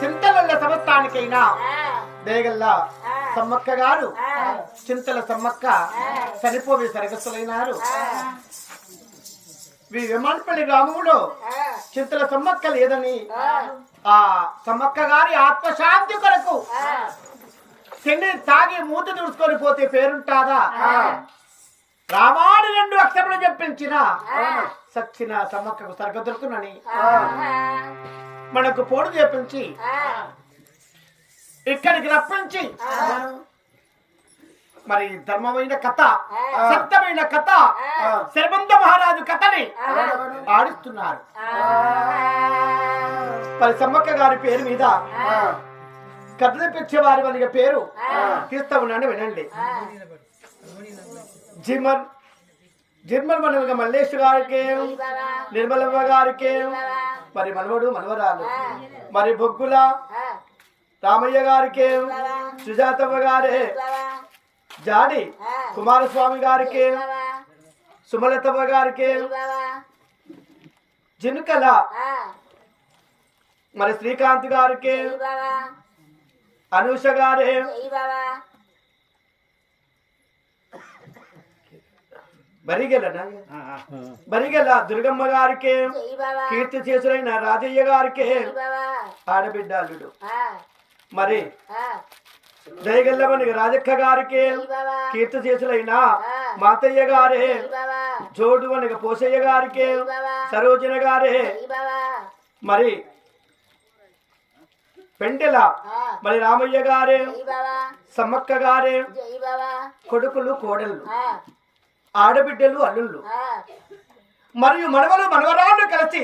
చింతలల్ల సమస్తానికైనా దేగల్లా సమ్మక్క గారు చింతల సమ్మక్క చనిపోయి సరగస్తులైనారు. ఈ విమానపల్లి గ్రామంలో చింతల సమ్మక్క లేదని ఆ. సమ్మక్క గారి ఆత్మశాంతి కొరకు తిండి తాగి మూత తుడుచుకొని పోతే పేరుంటాదా? రామాని రెండు అక్షరములు చెప్పించిన సచ్చిన సమ్మక్కకు సరగ దొరుకునని మనకు పోడు చేపించి ఇక్కడికి రప్పించి. మరి ధర్మమైన కథ సత్యమైన కథ శరబంధ మహారాజు కథని ఆడిస్తున్నారు. మరి సమ్మక్క గారి పేరు మీద కథ తెప్పించే వారి మనకి పేరు తీస్తా ఉన్నాను వినండి. జిమర్ జిర్మల్ మనగా మల్లేష్ గారికి నిర్మలమ్మ గారికి మరి మనవడు మనవరాలు. మరి బొగ్గుల రామయ్య గారికి సుజాతమ్మ గారే జాడి కుమారస్వామి గారికి సుమలతమ్మ గారికి జినుకల మరి శ్రీకాంత్ గారికి అనూష గారే. బరిగెల బరిగెల దుర్గమ్మ గారికి కీర్తి చేసులైన రాజయ్య గారికి ఆడబిడ్డ అల్లుడు మరి దయగల్లమని రాజక్క గారికి కీర్తి చేసులైన మాతయ్య గారే జోడు అనగా పోసయ్య గారికి సరోజన గారే. మరి పెంటెల మరి రామయ్య గారే సమ్మక్క గారే కొడుకులు కోడళ్ళు ఆడబిడ్డలు అల్లుళ్ళు. మరియు మనవలు మనవరాళ్ళు కలిసి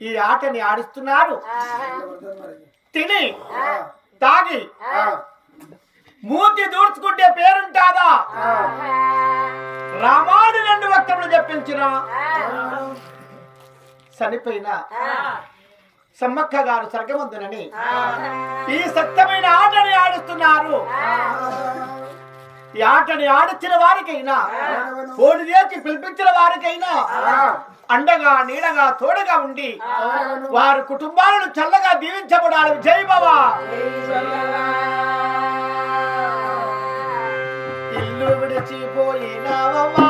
ఈ ఆటని ఆడిస్తున్నారు. తిని తాగి మూతి దూర్చుకుంటే పేరుంటాదా? రామాడు రెండు వక్తములు చెప్పించిన చనిపోయిన సమ్మక్క గారు సరగముందునని ఈ సత్యమైన ఆటని ఆడిస్తున్నారు. ఈ ఆటని ఆడించిన వారికైనా ఓడి చేసి పిలిపించిన వారికైనా అండగా నీడగా తోడుగా ఉండి వారి కుటుంబాలను చల్లగా దీవించబడాలి. జై బాబా. ఇల్లు విడిచిపోయినావమ్మా.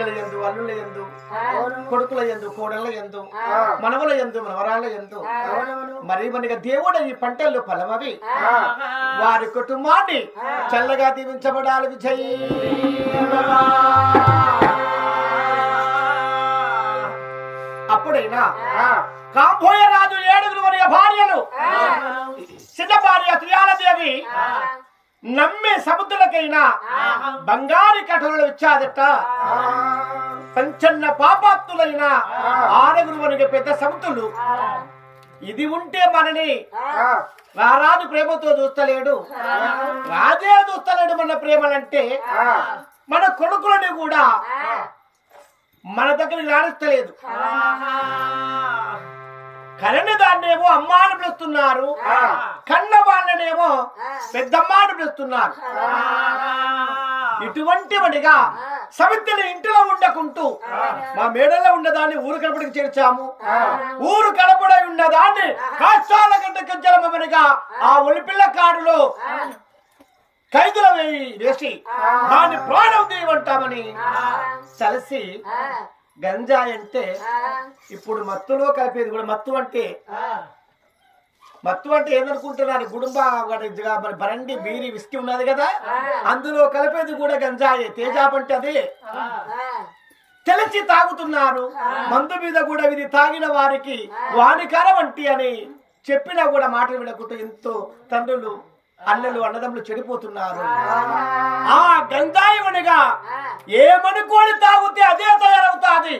బిడ్డల ఎందు అల్లుల ఎందు కొడుకుల ఎందు కోడళ్ళ ఎందు మనవల ఎందు మనవరాళ్ళ ఎందు. మరి మనకి దేవుడు ఈ పంటల్లో ఫలమవి. వారి కుటుంబాన్ని చల్లగా దీవించబడాలి విజయ్. అప్పుడైనా కాంబోయ రాజు ఏడుగురు వారి భార్యలు. చిన్న భార్య త్రియాలదేవి. నమ్మే సముద్రులకైనా బంగారు కఠోరలు ఇచ్చాదట. పంచన్న పాపాత్తులైన ఆరుగురు వరకు పెద్ద సముద్రులు. ఇది ఉంటే మనని రారాజు ప్రేమతో చూస్తలేడు. రాజే చూస్తలేడు మన ప్రేమలంటే మన కొడుకులని కూడా మన దగ్గరికి రాణిస్తలేదు. కరణి దాన్నేమో అమ్మ అని పిలుస్తున్నారు కన్న వాళ్ళనేమో పెద్దమ్మ అని పిలుస్తున్నారు ఇటువంటి వాడిగా సమితిని ఇంటిలో ఉండకుంటూ మా మేడలో ఉన్నదాన్ని ఊరు కడపడికి చేర్చాము. ఊరు కడపడై ఉన్నదాన్ని కాష్టాల గంట కంచెలమనిగా ఆ. ఒలిపిల్ల కాడులో ఖైదుల వేసి దాన్ని ప్రాణం తీయమంటామని కలిసి గంజాయి అంటే ఇప్పుడు మత్తులో కలిపేది కూడా మత్తు అంటే మత్తు అంటే ఏందనుకుంటున్నారు గుడుంబ బరండి బీరి విస్కీ ఉన్నది కదా? అందులో కలిపేది కూడా గంజాయి తేజాబ్ అంటే అదే. తెలిసి తాగుతున్నారు. మందు మీద కూడా ఇది తాగిన వారికి వానికర వంటి అని చెప్పినా కూడా మాటలు వినకుండా ఎంతో తండ్రులు అన్నలు అన్నదమ్ములు చెడిపోతున్నారు. ఆ. గంజాయివనిగా ఏమనుకోని తాగితే అదే తయారవుతాది?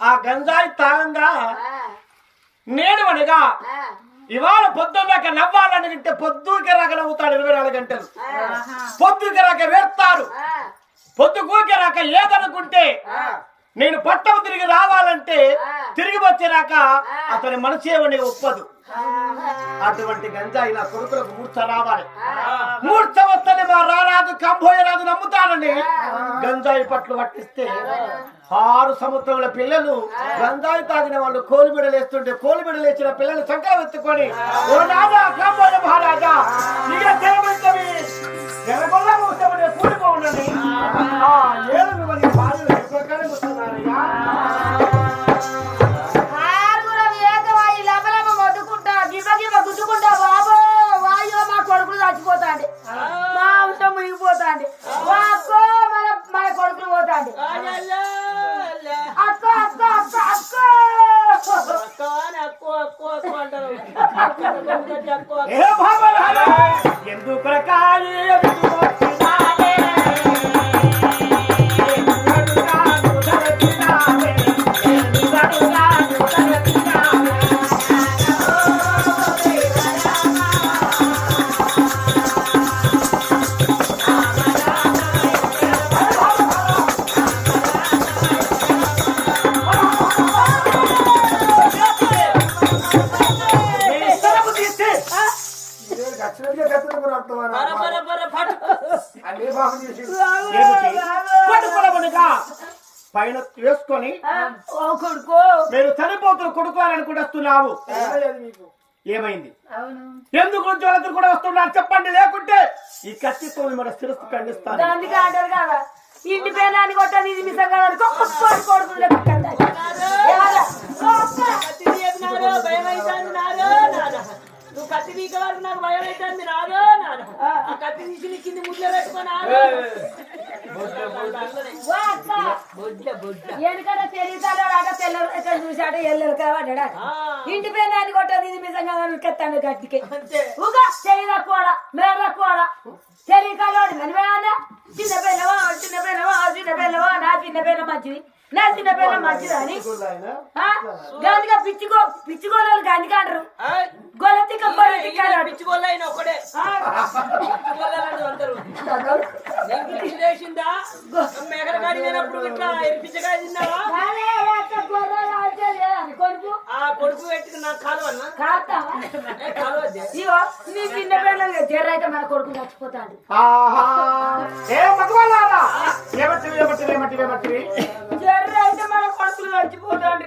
ఆ. గంజాయి తాగంగా? నేను అనగా ఇవాళ పొద్దున్నాక నవ్వాలనుకుంటే పొద్దుకి రాక నవ్వుతాడు ఇరవై నాలుగు గంటలు. పొద్దుకి రాక వేస్తారు పొద్దు కూకిరాక ఏదనుకుంటే నేను పట్టం తిరిగి రావాలంటే తిరిగి వచ్చేరాక అతని మనసు ఏమని ఒప్పదు. అటువంటి గంజాయి నా కొడుకులకు మూర్ఛ రావాలి. మూర్ఛ వస్తని మా రారాజు కంబోయరాజు నమ్ముతానని గంజాయి పట్లు పట్టిస్తే ఆరు సముద్రముల పిల్లలు గంజాయి తాగిన వాళ్ళు కోలు బిడలేస్తుంటే కోలు బిడలేసిన పిల్లలు సంకలం ఎత్తుకొని ఓ నాదా కంబోయ మహారాజా ఇక జయమంతవి జనగొల్ల మోసమనే కూలిపోండి ఏడు మిమ్మల్ని వస్తున్నారయ్యా? పట్టుకొనమనగా పైన వేసుకొని కొడుకు మీరు చనిపోతున్న కొడుకోవాలనుకుంటూ వస్తున్నావు ఏమైంది అవును ఎందుకు వాళ్ళందరూ కూడా వస్తున్నారు చెప్పండి లేకుంటే ఈ కత్తితో మన శిరస్సు ఖండిస్తాను అందుకే అంటారు కదా ఇంటి పేనాన్ని కొట్టని ఇది మిసం అనుకో కొడుకు. భయం అవుతుంది నువ్వు కత్తి నాకు భయం అవుతుంది ఆ కత్తి తీసి నీ కింది ముద్ర పెట్టుకొని ఎందుకంటే తెలియతాడు ఆట తెల్లరు ఇక్కడ చూసాట ఎల్లరు కాబట్టి ఇంటి పైన అన్ని కొట్టదు ఇది నిజంగా కత్తాను గట్టికి. ఊగా చెయ్యి తక్కువడా మేడ తక్కువడా తెలియకాలోడు మనమేమన్నా చిన్న పిల్లవా చిన్న పిల్లవా చిన్న పిల్లవా నా చిన్న పిల్ల మంచిది నా చిన్న పిల్ల మంచిది అని? గందుగా పిచ్చుకో పిచ్చుకోలు గందుక అంటారు. తిక్క గొల్ల తిక్క అన్నాడు. పిచ్చుకోళ్ళు అయిన ఒకటే ఆ? నీ చిన్న పిల్లలు జర్ర అయితే మన కొడుకు చచ్చిపోతాడు. జర్ర అయితే మన కొడుకులు చచ్చిపోతాడు